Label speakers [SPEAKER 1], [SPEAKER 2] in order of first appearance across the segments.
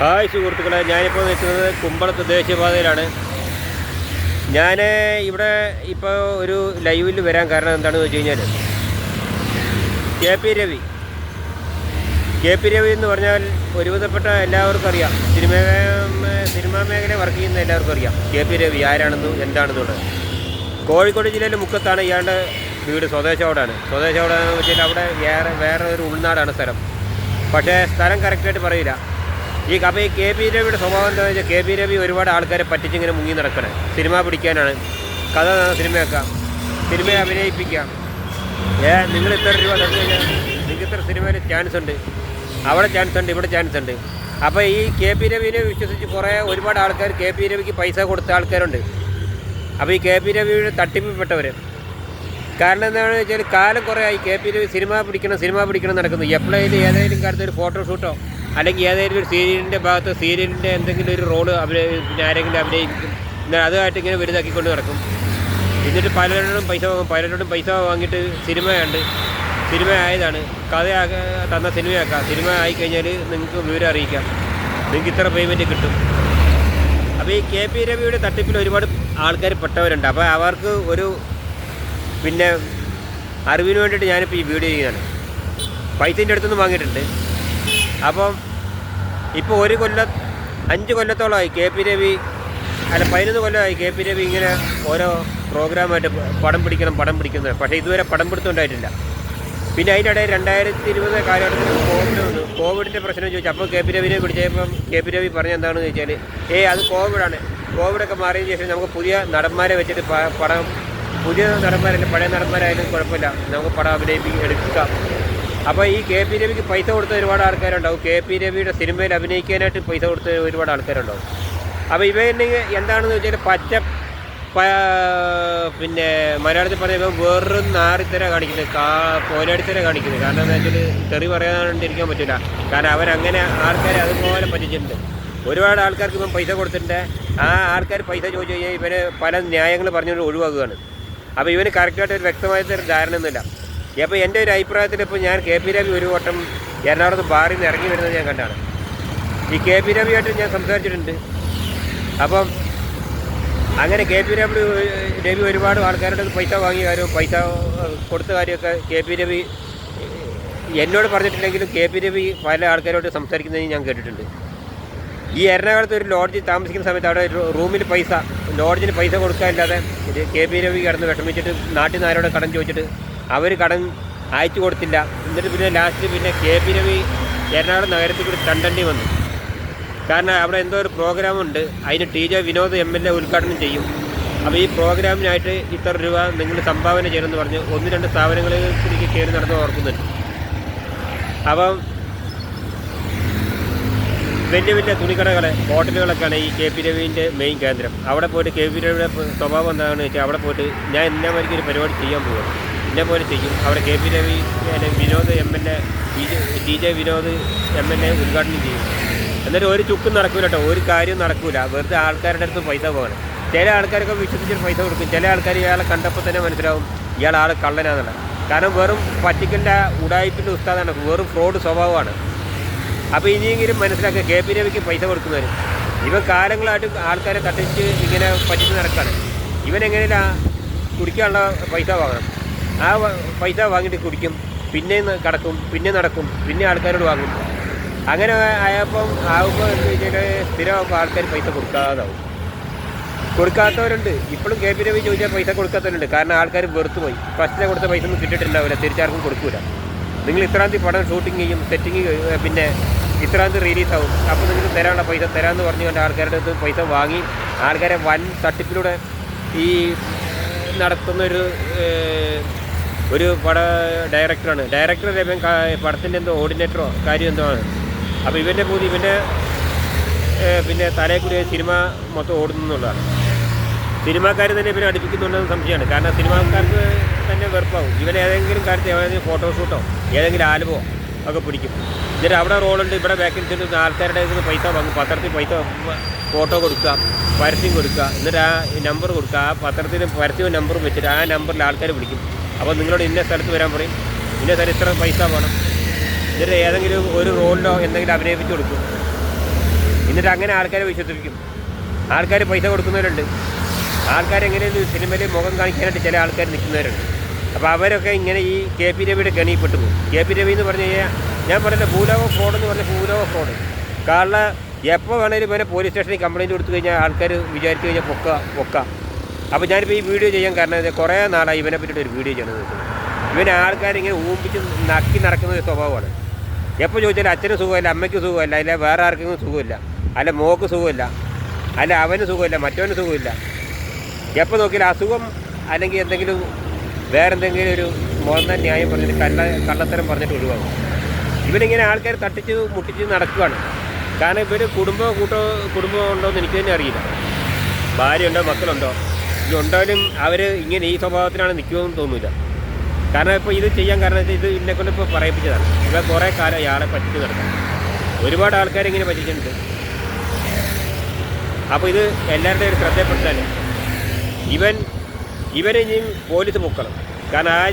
[SPEAKER 1] Hi സുഹൃത്തുക്കളെ ഞാനിപ്പോൾ നിൽക്കുന്നത് കുമ്പളത്ത് ദേശീയപാതയിലാണ്. ഞാൻ ഇവിടെ ഇപ്പോൾ ഒരു ലൈവിൽ വരാൻ കാരണം എന്താണെന്ന് വെച്ച് കഴിഞ്ഞാൽ K P Ravi. K P Ravi എന്ന് പറഞ്ഞാൽ ഒരുവിധപ്പെട്ട എല്ലാവർക്കും അറിയാം. സിനിമ സിനിമാ മേഖല വർക്ക് ചെയ്യുന്ന എല്ലാവർക്കും അറിയാം. കെ പി രവി ആരാണെന്നും എന്താണെന്നുള്ളത്. കോഴിക്കോട് ജില്ലയിലെ മുക്കത്താണ് ഇയാളുടെ വീട് സ്വദേശോടാണ് സ്വദേശോടാന്ന് വെച്ചാൽ അവിടെ വേറെ വേറെ ഒരു ഉൾനാടാണ് സ്ഥലം. പക്ഷേ സ്ഥലം കറക്റ്റായിട്ട് പറയില്ല. ഈ അപ്പോൾ ഈ കെ പി രവിയുടെ സ്വഭാവം എന്താണെന്ന് വെച്ചാൽ കെ പി രവി ഒരുപാട് ആൾക്കാരെ പറ്റിച്ചിങ്ങനെ മുങ്ങി നടക്കണേ. സിനിമ പിടിക്കാനാണ്. കഥ സിനിമയാക്കാം. സിനിമയെ അഭിനയിപ്പിക്കാം. ഏ നിങ്ങൾ ഇത്ര രൂപ തന്നു കഴിഞ്ഞാൽ നിങ്ങൾക്ക് ഇത്ര സിനിമയിൽ ചാൻസ് ഉണ്ട്. അവിടെ ചാൻസ് ഉണ്ട് ഇവിടെ ചാൻസ് ഉണ്ട്. അപ്പോൾ ഈ കെ പി രവിനെ വിശ്വസിച്ച് കുറേ ഒരുപാട് ആൾക്കാർ കെ പി രവിക്ക് പൈസ കൊടുത്ത ആൾക്കാരുണ്ട്. അപ്പോൾ ഈ കെ പി രവിയുടെ തട്ടിപ്പിൽപ്പെട്ടവർ കാരണം എന്താണെന്ന് വെച്ചാൽ കാലം കുറേ ആയി. കെ പി രവി സിനിമ പിടിക്കണം സിനിമ പിടിക്കണം നടക്കുന്നു. എപ്പോഴേലും ഏതെങ്കിലും കാലത്ത് ഒരു ഫോട്ടോഷൂട്ടോ അല്ലെങ്കിൽ ഏതെങ്കിലും ഒരു സീരിയലിന്റെ ഭാഗത്ത് സീരിയലിന്റെ എന്തെങ്കിലും ഒരു റോൾ അഭിനയ പിന്നെ ആരെങ്കിലും അഭിനയിക്കും. എന്നാൽ അതുമായിട്ട് ഇങ്ങനെ വലുതാക്കിക്കൊണ്ട് നടക്കും. എന്നിട്ട് പലരോടും പൈസ വാങ്ങും. പലരോടും പൈസ വാങ്ങിയിട്ട് സിനിമയുണ്ട് സിനിമ ആയതാണ്. കഥ തന്ന സിനിമയാക്കാം സിനിമ ആയിക്കഴിഞ്ഞാൽ നിങ്ങൾക്ക് വിവരം അറിയിക്കാം. നിങ്ങൾക്ക് ഇത്ര പേയ്മെന്റ് കിട്ടും. അപ്പോൾ ഈ കെ പി രവിയുടെ തട്ടിപ്പിൽ ഒരുപാട് ആൾക്കാർ പെട്ടവരുണ്ട്. അപ്പോൾ അവർക്ക് ഒരു പിന്നെ അറിവിന് വേണ്ടിയിട്ട് ഞാനിപ്പോൾ ഈ വീഡിയോ ചെയ്യുകയാണ്. പൈസന്റെ അടുത്തുനിന്ന് വാങ്ങിയിട്ടുണ്ട്. അപ്പം ഇപ്പോൾ ഒരു കൊല്ലം അഞ്ച് കൊല്ലത്തോളമായി കെ പി രവി അല്ല പതിനൊന്ന് കൊല്ലമായി കെ പി രവി ഇങ്ങനെ ഓരോ പ്രോഗ്രാമായിട്ട് പടം പിടിക്കണം പടം പിടിക്കുന്നത്. പക്ഷേ ഇതുവരെ പടം പിടുത്തുണ്ടായിട്ടില്ല പിന്നെ അതിന്റെ ഇടയിൽ രണ്ടായിരത്തി ഇരുപത് കാലഘട്ടത്തിൽ കോവിഡ് വന്നു. കോവിഡിന്റെ പ്രശ്നം ചോദിച്ചു. അപ്പോൾ കെ പി രവിനെ പിടിച്ചപ്പം കെ പി രവി പറഞ്ഞ എന്താണെന്ന് ചോദിച്ചാൽ ഏ അത് കോവിഡാണ് കോവിഡൊക്കെ മാറിയതിന് ശേഷം നമുക്ക് പുതിയ നടന്മാരെ വെച്ചിട്ട് പടം പുതിയ നടന്മാരല്ല പഴയ നടന്മാരായാലും കുഴപ്പമില്ല. നമുക്ക് പടം അഭിനയിപ്പിക്കുക എടുക്കാം. അപ്പോൾ ഈ കെ പി രവിക്ക് പൈസ കൊടുത്ത ഒരുപാട് ആൾക്കാരുണ്ടാവും. കെ പി രവിയുടെ സിനിമയിൽ അഭിനയിക്കാനായിട്ട് പൈസ കൊടുത്ത ഒരുപാട് ആൾക്കാരുണ്ടാവും. അപ്പോൾ ഇവ എന്താണെന്ന് വെച്ചാൽ പച്ച പിന്നെ മലയാളത്തിൽ പറയുമ്പോൾ വേറൊരു നാറിത്തര കാണിക്കുന്നത് കാ പോരാടിത്തര കാണിക്കുന്നത് കാരണം എന്താ വെച്ചാൽ തെറി പറയാണ്ടിരിക്കാൻ പറ്റില്ല. കാരണം അവരങ്ങനെ ആൾക്കാരെ അതുപോലെ പറ്റിച്ചിട്ടുണ്ട്. ഒരുപാട് ആൾക്കാർക്ക് ഇപ്പം പൈസ കൊടുത്തിട്ടുണ്ട്. ആ ആൾക്കാർ പൈസ ചോദിച്ചു കഴിഞ്ഞാൽ ഇവന് പല ന്യായങ്ങൾ പറഞ്ഞുകൊണ്ട് ഒഴിവാക്കുകയാണ്. അപ്പോൾ ഇവന് കറക്റ്റായിട്ട് ഒരു വ്യക്തമായ ധാരണയൊന്നുമില്ല. അപ്പോൾ എന്റെ ഒരു അഭിപ്രായത്തിൽ ഇപ്പോൾ ഞാൻ കെ പി രവി ഒരു വട്ടം എറണാകുളത്ത് ബാറിൽ നിന്ന് ഇറങ്ങി വരുന്നത് ഞാൻ കണ്ടാണ്. ഈ കെ പി രവിയായിട്ട് ഞാൻ സംസാരിച്ചിട്ടുണ്ട്. അപ്പം അങ്ങനെ കെ പി രവി രവി ഒരുപാട് ആൾക്കാരുടെ പൈസ വാങ്ങിയ കാര്യവും പൈസ കൊടുത്ത കാര്യമൊക്കെ കെ പി രവി എന്നോട് പറഞ്ഞിട്ടില്ലെങ്കിലും കെ പി രവി പല ആൾക്കാരോട് സംസാരിക്കുന്നതിന് ഞാൻ കേട്ടിട്ടുണ്ട്. ഈ എറണാകുളത്ത് ഒരു ലോഡ്ജിൽ താമസിക്കുന്ന സമയത്ത് അവിടെ റൂമിൽ പൈസ ലോഡ്ജിന് പൈസ കൊടുക്കാനില്ലാതെ കെ പി രവി കിടന്ന് വിഷമിച്ചിട്ട് നാട്ടിൽ നിന്ന് ആരോടെ കടം ചോദിച്ചിട്ട് അവർ കടം അയച്ചു കൊടുത്തില്ല. എന്നിട്ട് പിന്നെ ലാസ്റ്റ് പിന്നെ കെ പി രവി എറണാകുളം നഗരത്തിൽ കൂടി തണ്ടണ്ടി വന്നു. കാരണം അവിടെ എന്തോ ഒരു പ്രോഗ്രാമുണ്ട് അതിന് T J Vinod M L A ഉദ്ഘാടനം ചെയ്യും. അപ്പോൾ ഈ പ്രോഗ്രാമിനായിട്ട് ഇത്ര രൂപ നിങ്ങൾ സംഭാവന ചെയ്യണമെന്ന് പറഞ്ഞ് ഒന്ന് രണ്ട് സ്ഥാപനങ്ങളിലേക്ക് കയറി നടന്ന് ഓർക്കുന്നുണ്ട്. അപ്പം വലിയ വലിയ തുണിക്കടകൾ ഹോട്ടലുകളൊക്കെയാണ് ഈ കെ പി രവിന്റെ മെയിൻ കേന്ദ്രം. അവിടെ പോയിട്ട് കെ പി രവിയുടെ സ്വഭാവം എന്താണെന്ന് വെച്ചാൽ അവിടെ പോയിട്ട് ഞാൻ എന്നാ വഴിക്ക് ഒരു പരിപാടി ചെയ്യാൻ പോകും ഇന്ന പോലെ ചെയ്യും. അവിടെ K P Ravi Vinod M L A D J Vinod M L A ഉദ്ഘാടനം ചെയ്യും. എന്നിട്ട് ഒരു ചുക്കും നടക്കൂല കേട്ടോ. ഒരു കാര്യവും നടക്കൂല. വെറുതെ ആൾക്കാരുടെ അടുത്ത് പൈസ പോകണം. ചില ആൾക്കാരൊക്കെ വിശ്വസിച്ചിട്ട് പൈസ കൊടുക്കും. ചില ആൾക്കാർ ഇയാളെ കണ്ടപ്പോൾ തന്നെ മനസ്സിലാവും ഇയാൾ ആൾ കള്ളനാന്നുള്ള കാരണം വെറും പറ്റിക്കലിന്റെ ഉടായ്പിന്റെ ഉസ്താദാണ്. വെറും ഫ്രോഡ് സ്വഭാവമാണ്. അപ്പോൾ ഇനിയെങ്കിലും മനസ്സിലാക്കുക കെ പി രവിക്ക് പൈസ കൊടുക്കുന്നവർ. ഇവൻ കാലങ്ങളായിട്ട് ആൾക്കാരെ തട്ടിച്ച് ഇങ്ങനെ പറ്റിച്ച് നടക്കാണ്. ഇവൻ എങ്ങനെയാ കുടിക്കാനുള്ള പൈസ വാങ്ങണം? ആ പൈസ വാങ്ങിയിട്ട് കുടിക്കും. പിന്നെ കിടക്കും. പിന്നെ നടക്കും. പിന്നെ ആൾക്കാരോട് വാങ്ങും. അങ്ങനെ ആയപ്പം ആകുമ്പോൾ എന്ന് വെച്ചാൽ സ്ഥിരമാകുമ്പോൾ ആൾക്കാർ പൈസ കൊടുക്കാതാവും. കൊടുക്കാത്തവരുണ്ട്. ഇപ്പോഴും കെ പി രവി ചോദിച്ചാൽ പൈസ കൊടുക്കാത്തവരുണ്ട്. കാരണം ആൾക്കാർ വെറുത്തു പോയി ഫസ്റ്റിനെ കൊടുത്ത പൈസ ഒന്നും കിട്ടിയിട്ടുണ്ടാവില്ല തിരിച്ചാർക്കും കൊടുക്കൂല. നിങ്ങൾ ഇത്രാം തീയതി പടം ഷൂട്ടിങ് ചെയ്യും. സെറ്റിങ് പിന്നെ ഇത്രാം തീയതി റിലീസ് ആവും. അപ്പോൾ നിങ്ങൾ തരാനുള്ള പൈസ തരാമെന്ന് പറഞ്ഞുകൊണ്ട് ആൾക്കാരുടെ അടുത്ത് പൈസ വാങ്ങി ആൾക്കാരെ വൻ തട്ടിപ്പിലൂടെ ഈ നടത്തുന്നൊരു ഒരു പട ഡയറക്ടറാണ് ഡയറക്ടർ അതേപോലെ പടത്തിന്റെ എന്തോ ഓർഡിനേറ്ററോ കാര്യം എന്തോ ആണ്. അപ്പോൾ ഇവന്റെ പൂതി ഇവന്റെ പിന്നെ തലയിൽ കൂടി സിനിമ മൊത്തം ഓടുന്നു എന്നുള്ളതാണ്. സിനിമാക്കാർ തന്നെ ഇവനെ അടുപ്പിക്കുന്നുണ്ടെന്ന് സംശയമാണ്. കാരണം സിനിമാക്കാർക്ക് തന്നെ വെറുപ്പാവും. ഇവൻ ഏതെങ്കിലും കാര്യത്തിൽ ഏതെങ്കിലും ഫോട്ടോഷൂട്ടോ ഏതെങ്കിലും ആൽബമോ ഒക്കെ പിടിക്കും. എന്നിട്ട് അവിടെ റോളുണ്ട് ഇവിടെ വേക്കൻസി ഉണ്ട് ആൾക്കാരുടെ നിന്ന് പൈസ വാങ്ങും. പത്രത്തിൽ പൈസ ഫോട്ടോ കൊടുക്കുക പരസ്യം കൊടുക്കുക എന്നിട്ട് ആ നമ്പർ കൊടുക്കുക. ആ പത്രത്തിന് പരസ്യവും നമ്പറും വെച്ചിട്ട് ആ നമ്പറിൽ ആൾക്കാർ വിളിക്കും. അപ്പോൾ നിങ്ങളോട് ഇന്ന സ്ഥലത്ത് വരാൻ പറയും. ഇന്ന സ്ഥലം ഇത്ര പൈസ വേണം. എന്നിട്ട് ഏതെങ്കിലും ഒരു റോളിലോ എന്തെങ്കിലും അഭിനയിപ്പിച്ച് കൊടുക്കും. എന്നിട്ട് അങ്ങനെ ആൾക്കാരെ വിശ്വസിപ്പിക്കും. ആൾക്കാർ പൈസ കൊടുക്കുന്നവരുണ്ട്. ആൾക്കാരെങ്ങനെയൊരു സിനിമയിൽ മുഖം കാണിക്കാനായിട്ട് ചില ആൾക്കാർ നിൽക്കുന്നവരുണ്ട്. അപ്പോൾ അവരൊക്കെ ഇങ്ങനെ ഈ കെ പി രവിയുടെ കെണിയിൽപ്പെട്ടു പോകും. കെ പി രവി എന്ന് പറഞ്ഞു കഴിഞ്ഞാൽ ഞാൻ പറഞ്ഞ ഭൂലോക ഫ്രോഡ് എന്ന് പറഞ്ഞ ഭൂലോക ഫ്രോഡ് കാരണം എപ്പോൾ വേണേലും ഇവരെ പോലീസ് സ്റ്റേഷനിൽ കംപ്ലയിന്റ് കൊടുത്തു കഴിഞ്ഞാൽ ആൾക്കാർ വിചാരിച്ചു കഴിഞ്ഞാൽ പൊക്ക പൊക്ക. അപ്പോൾ ഞാനിപ്പോൾ ഈ വീഡിയോ ചെയ്യാൻ കാരണം കുറേ നാളായി ഇവനെ പറ്റിയിട്ട് ഒരു വീഡിയോ ചെയ്യണമെന്ന് വെച്ചത് ഇവനെ ആൾക്കാരിങ്ങനെ ഊമ്പിച്ച് നക്കി നടക്കുന്ന ഒരു സ്വഭാവമാണ്. എപ്പോൾ ചോദിച്ചാലും അച്ഛന് സുഖമില്ല അമ്മയ്ക്ക് സുഖമില്ല അല്ല വേറെ ആർക്കെങ്കിലും സുഖമില്ല അല്ല മോക്ക് സുഖമില്ല അല്ല അവന് സുഖമില്ല മറ്റവന് സുഖമില്ല. എപ്പോൾ നോക്കിയാലും അസുഖം അല്ലെങ്കിൽ എന്തെങ്കിലും വേറെ എന്തെങ്കിലും ഒരു മോന്ന ന്യായം പറഞ്ഞിട്ട് കള്ള കള്ളത്തരം പറഞ്ഞിട്ട് ഒഴിവാകും ഇവനിങ്ങനെ ആൾക്കാർ തട്ടിച്ച് മുട്ടിച്ച് നടക്കുകയാണ് കാരണം ഇവർ കുടുംബം കൂട്ടോ കുടുംബം ഉണ്ടോ എന്ന് എനിക്ക് തന്നെ അറിയില്ല. ഭാര്യയുണ്ടോ മക്കളുണ്ടോ? ഉണ്ടായാലും അവർ ഇങ്ങനെ ഈ സ്വഭാവത്തിനാണ് നിൽക്കുമെന്ന് തോന്നില്ല കാരണം ഇപ്പോൾ ഇത് ചെയ്യാൻ കാരണം ഇത് ഇന്നെ കൊണ്ട് ഇപ്പോൾ പറയിപ്പിച്ചതാണ്. ഇവിടെ കുറേ കാലം ഇയാളെ പറ്റിച്ച് നടക്കാം ഒരുപാട് ആൾക്കാർ ഇങ്ങനെ പറ്റിച്ചിട്ടുണ്ട്. അപ്പോൾ ഇത് എല്ലാവരുടെയും ഒരു ശ്രദ്ധപ്പെടുത്താൻ ഇവൻ ഇവനെ ഇനിയും പോലീസ് പൊക്കണം. കാരണം ആ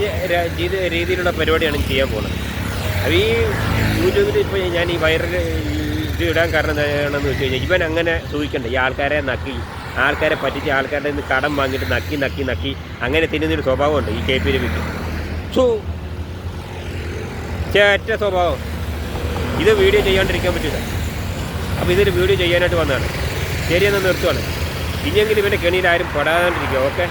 [SPEAKER 1] രീതിയിലുള്ള പരിപാടിയാണ് ചെയ്യാൻ പോകുന്നത് അപ്പോൾ ഈ യൂട്യൂബിൽ ഇപ്പോൾ ഞാൻ ഈ വൈറൽ ഇത് ഇടാൻ കാരണം എന്താണെന്ന് വെച്ച് കഴിഞ്ഞാൽ ഇവൻ അങ്ങനെ സൂഹിക്കണ്ട ഈ ആൾക്കാരെ നക്കി ആൾക്കാരെ പറ്റിച്ച് ആൾക്കാരുടെ നിന്ന് കടം വാങ്ങിയിട്ട് നക്കി നക്കി നക്കി. അങ്ങനെ തിന്നുന്നൊരു സ്വഭാവമുണ്ട് ഈ കെ പി രവിക്ക് സോ ചേറ്റ സ്വഭാവം. ഇത് വീഡിയോ ചെയ്യാണ്ടിരിക്കാൻ പറ്റില്ല അപ്പോൾ ഇതൊരു വീഡിയോ ചെയ്യാനായിട്ട് വന്നതാണ്. ശരിയെന്ന് നിർത്തുവാണ്. ഇനിയെങ്കിലും ഇവന്റെ കെണിയിൽ ആരും പെടാണ്ടിരിക്കുക ഓക്കെ?